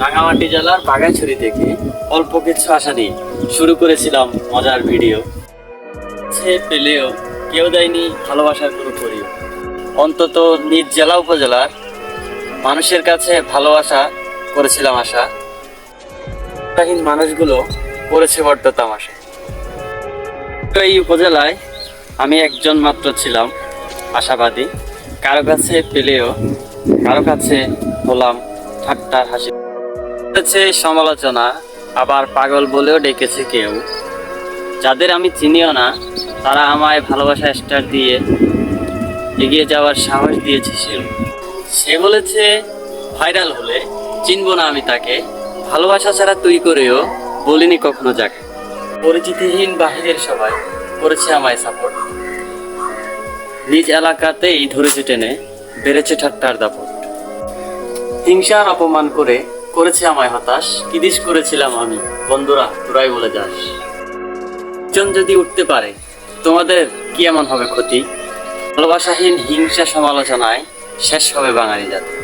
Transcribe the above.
রাঙামাটি জেলার বাগাইছড়ি থেকে অল্প কিছু আশা নিয়ে শুরু করেছিলাম মজার ভিডিও। সে পেলেও কেউ দেয়নি ভালোবাসার কোনো করিও অন্তত নিজ জেলা উপজেলার মানুষের কাছে ভালোবাসা করেছিলাম আশা। তাহীন মানুষগুলো করেছে বড্ড তামাশা। এই উপজেলায় আমি একজন মাত্র ছিলাম, আশাবাদী। কারও কাছে পেলেও, কারও কাছে হলাম ঠাট্টার হাসি। সমালোচনা, আবার পাগল বলেও ডেকেছে কেউ। যাদের আমি চিনিও না, তারা আমায় ভালোবাসা স্টার দিয়ে এগিয়ে যাওয়ার সাহস দিয়েছে সে সে বলেছে, ভাইরাল হলে চিনবো না আমি তাকে। ভালোবাসা ছাড়া তুই করেও বলিনি কখনো যাকে। পরিচিতিহীন বাহিরের সবাই করেছে আমায় সাপোর্ট নিজ এলাকাতেই ধরেছে টেনে, বেড়েছে ঠাট্টার দাপট। হিংসার অপমান করে করেছে আমায় হতাশ। কিদিস করেছিলাম আমি? বন্ধুরা, তোরাই বলে যাস। জন যদি উঠতে পারে, তোমাদের কি এমন হবে ক্ষতি? ভালোবাসাহীন হিংসা সমালোচনায় শেষ হবে বাঙালি জাতি।